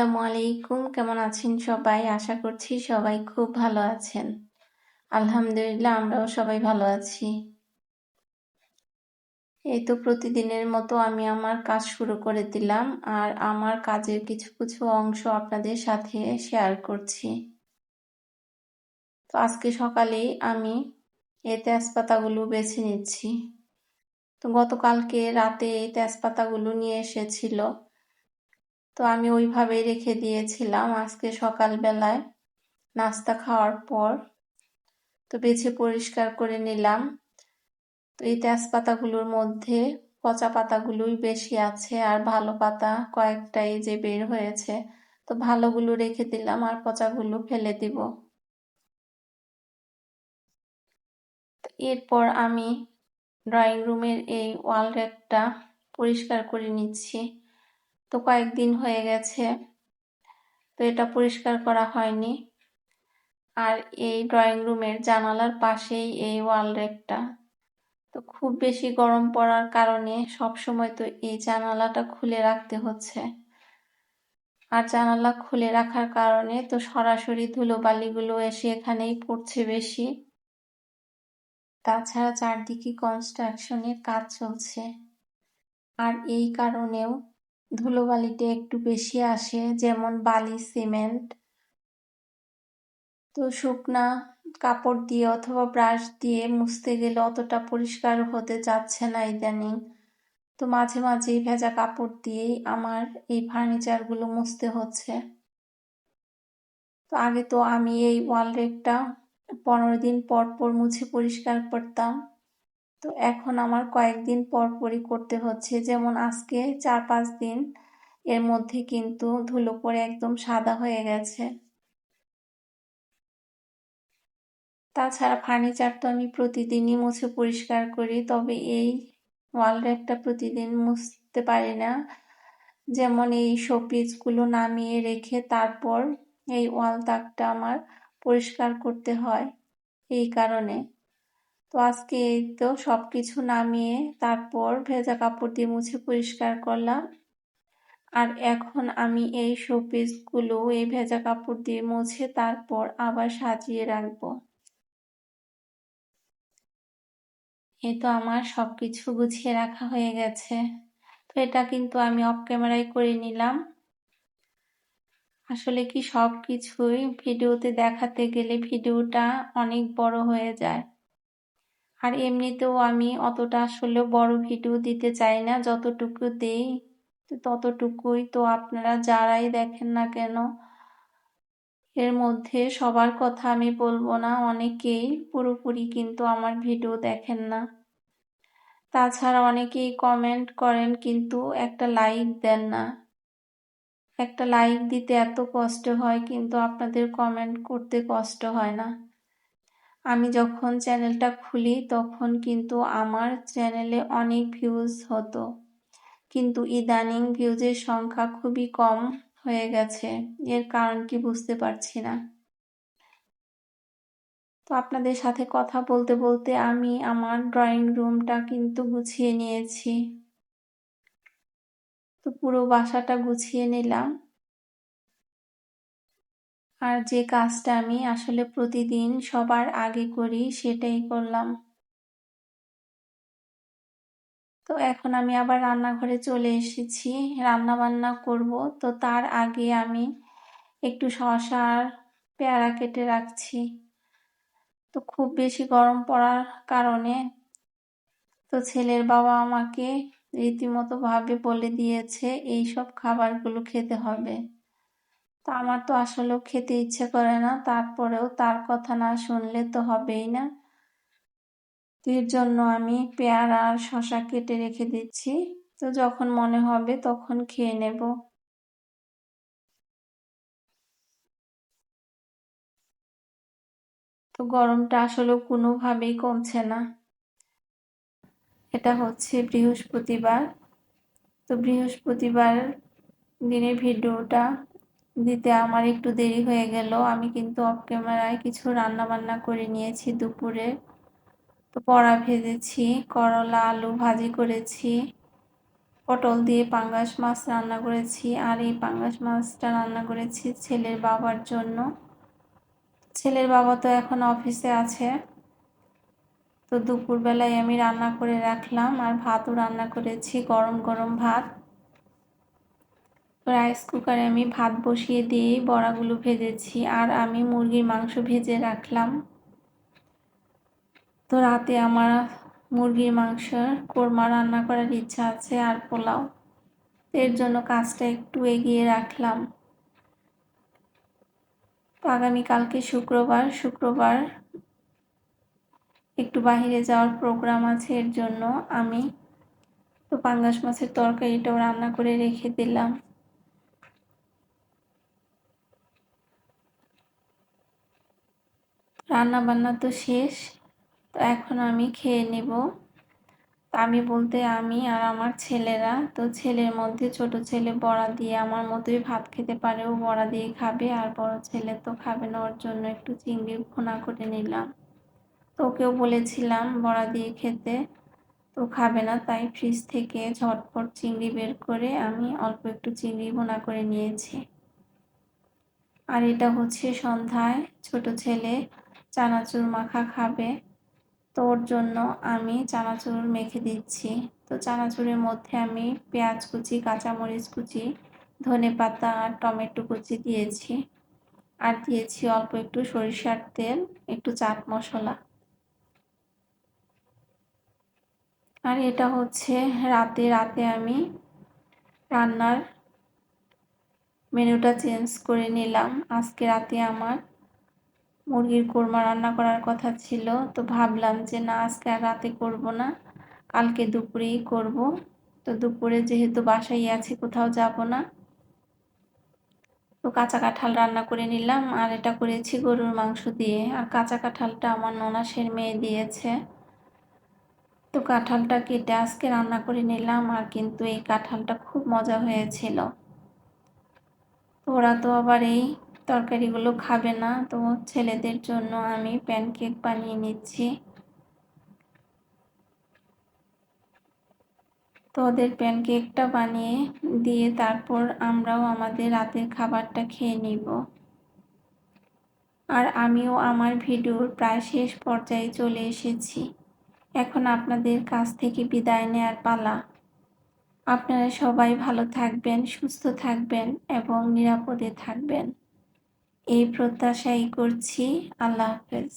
আসসালামু আলাইকুম। কেমন আছেন সবাই? আশা করছি সবাই খুব ভালো আছেন। আলহামদুলিল্লাহ, আমরাও সবাই ভালো আছি। এই তো প্রতিদিনের মতো আমি আমার কাজ শুরু করে দিলাম আর আমার কাজের কিছু কিছু অংশ আপনাদের সাথে শেয়ার করছি। তো আজকে সকালেই আমি এই তেজপাতাগুলো বেছে নিচ্ছি। তো গতকালকে রাতে এই তেজপাতাগুলো নিয়ে এসেছিল। তো আমি ওইভাবেই রেখে দিয়েছিলাম আজকে সকালবেলায় নাস্তা খাওয়ার পর। তো বেছে পরিষ্কার করে নিলাম। তো এই তেজপাতাগুলোর মধ্যে পচা পাতাগুলোই বেশি আছে আর ভালো পাতা কয়েকটাই যে বের হয়েছে, তো ভালোগুলো রেখে দিলাম আর পচাগুলো ফেলে দিব। এরপর আমি ড্রয়িং রুমের এই ওয়াল র্যাকটা পরিষ্কার করে নিচ্ছি। তো কয়েকদিন হয়ে গেছে। তো এটা পরিষ্কার করা হয়নি। আর এই ড্রয়িং রুমের জানালার পাশেই এই ওয়াল রেকটা। তো খুব বেশি গরম পড়ার কারণে সব সময় তো এই জানালাটা খুলে রাখতে হচ্ছে। আর জানালা খুলে রাখার কারণে তো সরাসরি ধুলোবালিগুলো এসে এখানেই পড়ছে বেশি। তাছাড়া চারদিকে কনস্ট্রাকশনের কাজ চলছে। আর এই কারণেও ধুলোবালিটা একটু বেশি আসে, যেমন বালি, সিমেন্ট। তো শুকনা কাপড় দিয়ে অথবা ব্রাশ দিয়ে মুছতে গেলে অতটা পরিষ্কার হতে যাচ্ছে না ইদানিং। তো মাঝে মাঝেই ভেজা কাপড় দিয়েই আমার এই ফার্নিচারগুলো মুছতে হচ্ছে। তো আগে তো আমি এই ওয়াল রেকটা পনেরো দিন পর পর মুছে পরিষ্কার করতাম। তো এখন আমার কয়েকদিন পর পরই করতে হচ্ছে। যেমন আজকে চার পাঁচ দিন এর মধ্যে কিন্তু ধুলো পরে একদম সাদা হয়ে গেছে। তাছাড়া ফার্নিচার তো আমি প্রতিদিনই মুছে পরিষ্কার করি, তবে এই ওয়াল র্যাকটা প্রতিদিন মুছতে পারি না। যেমন এই শোপিসগুলো নামিয়ে রেখে তারপর এই ওয়াল তাকটা আমার পরিষ্কার করতে হয়, এই কারণে। তো আজকে এই তো সব কিছু নামিয়ে তারপর ভেজা কাপড় দিয়ে মুছে পরিষ্কার করলাম। আর এখন আমি এই শোপিসগুলো, এই ভেজা কাপড় দিয়ে মুছে তারপর আবার সাজিয়ে রাখব। এই তো আমার সব কিছু গুছিয়ে রাখা হয়ে গেছে। তো এটা কিন্তু আমি অফ ক্যামেরায় করে নিলাম। আসলে কি সব কিছুই ভিডিওতে দেখাতে গেলে ভিডিওটা অনেক বড় হয়ে যায়। আর এমনিতেও আমি অতটা আসলে বড় ভিডিও দিতে চাই না, যতটুকু দেই। ততটুকুই তো আপনারা যারাই দেখেন না কেন, এর মধ্যে সবার কথা আমি বলব না, অনেকেই পুরোপুরি কিন্তু আমার ভিডিও দেখেন না। তাছাড়া অনেকেই কমেন্ট করেন কিন্তু একটা লাইক দেন না। একটা লাইক দিতে এত কষ্ট হয় কিন্তু আপনাদের কমেন্ট করতে কষ্ট হয় না। আমি যখন চ্যানেলটা খুলি, তখন কিন্তু আমার চ্যানেলে অনেক ভিউজ হতো। কিন্তু ইদানিং ভিউজের সংখ্যা খুবই কম হয়ে গেছে। এর কারণ কি বুঝতে পারছি না। তো আপনাদের সাথে কথা বলতে বলতে আমি আমার ড্রয়িং রুমটা কিন্তু গুছিয়ে নিয়েছি। তো পুরো বাসাটা গুছিয়ে নিলাম। আর যে কাজটা আমি আসলে প্রতিদিন সবার আগে করি সেটাই করলাম। তো এখন আমি আবার রান্নাঘরে চলে এসেছি রান্না বান্না করব। তো তার আগে আমি একটু শশা আর পেয়ারা কেটে রাখছি। তো খুব বেশি গরম পড়ার কারণে তো ছেলের বাবা আমাকে রীতিমতো ভাবে বলে দিয়েছে এই সব খাবারগুলো খেতে হবে। তো আমার তো আসলেও খেতে ইচ্ছে করে না। তারপরেও তার কথা না শুনলে তো হবেই না। এর জন্য আমি পেয়ারা আর শশা কেটে রেখে দিচ্ছি। তো যখন মনে হবে তখন খেয়ে নেব। তো গরমটা আসলে কোনোভাবেই কমছে না। এটা হচ্ছে বৃহস্পতিবার। তো বৃহস্পতিবার দিনের ভিডিওটা দিতে আমার একটু দেরি হয়ে গেল। আমি কিন্তু অফ ক্যামেরায় কিছু রান্না বান্না করে নিয়েছি দুপুরে। তো পড়া ভেজেছি, করলা, আলু ভাজি করেছি, পটল দিয়ে পাঙ্গাস মাছ রান্না করেছি, আর এই পাঙ্গাস মাছটা রান্না করেছি ছেলের বাবার জন্য। ছেলের বাবা তো এখন অফিসে আছে। তো দুপুরবেলায় আমি রান্না করে রাখলাম, আর ভাতও রান্না করেছি, গরম গরম ভাত। রাইস কুকারে আমি ভাত বসিয়ে দিয়ে বড়াগুলো ভেজেছি, আর আমি মুরগির মাংস ভেজে রাখলাম। তো রাতে আমার মুরগির মাংস কোরমা রান্না করার ইচ্ছা আছে আর পোলাও। এর জন্য কাজটা একটু এগিয়ে রাখলাম। তো আগামীকালকে শুক্রবার শুক্রবার একটু বাহিরে যাওয়ার প্রোগ্রাম আছে এর জন্য আমি। তো পাঙ্গাস মাছের তরকারিটাও রান্না করে রেখে দিলাম। রান্না বান্না তো শেষ, তো এখন আমি খেয়ে নেব। আমি বলতে আমি আর আমার ছেলেরা, তো ছেলের মধ্যে ছোট ছেলে বড়া দিয়ে আমার মতোই ভাত খেতে পারে। ও বড়া দিয়ে খাবে আর বড় ছেলে তো খাবে না, ওর জন্য একটু চিংড়ি ভুনা করে নিলাম। তো ওকেও বলেছিলাম বড়া দিয়ে খেতে, তো খাবে না, তাই ফ্রিজ থেকে ঝটপট চিংড়ি বের করে আমি অল্প একটু চিংড়ি ভুনা করে নিয়েছি। আর এটা হচ্ছে সন্ধ্যায়, ছোট ছেলে চানাচুর মাখা খাবে। তো ওর জন্য আমি চানাচুর মেখে দিচ্ছি। তো চানাচুরের মধ্যে আমি পেঁয়াজ কুচি, কাঁচামরিচ কুচি, ধনে পাতা আর টমেটো কুচি দিয়েছি। আর দিয়েছি অল্প একটু সরিষার তেল, একটু চাট মশলা। আর এটা হচ্ছে রাতে রাতে আমি রান্নার মেনুটা চেঞ্জ করে নিলাম। আজকে রাতে আমার মুরগির কোরমা রান্না করার কথা ছিল, তো ভাবলাম যে না, আজকে আর রাতে করব না, কালকে দুপুরেই করব। তো দুপুরে যেহেতু বাসায় আছি, কোথাও যাব না। তো কাঁচা কাঁঠাল রান্না করে নিলাম, আর এটা করেছি গরুর মাংস দিয়ে। আর কাঁচা কাঁঠালটা আমার ননাসের মেয়ে দিয়েছে। তো কাঁঠালটা কেটে আজকে রান্না করে নিলাম, আর কিন্তু এই কাঁঠালটা খুব মজা হয়েছিল। ওরা তো আবার এই তরকারিগুলো খাবে না। তো ছেলেদের জন্য আমি প্যানকেক বানিয়ে নিচ্ছি। তো ওদের প্যানকেকটা বানিয়ে দিয়ে তারপর আমরাও আমাদের রাতের খাবারটা খেয়ে নিব। আর আমিও আমার ভিডিওর প্রায় শেষ পর্যায়ে চলে এসেছি। এখন আপনাদের কাছ থেকে বিদায় নেয়ার পালা। আপনারা সবাই ভালো থাকবেন, সুস্থ থাকবেন এবং নিরাপদে থাকবেন। এই প্রত্যাশাই করছি। আল্লাহ হাফেজ।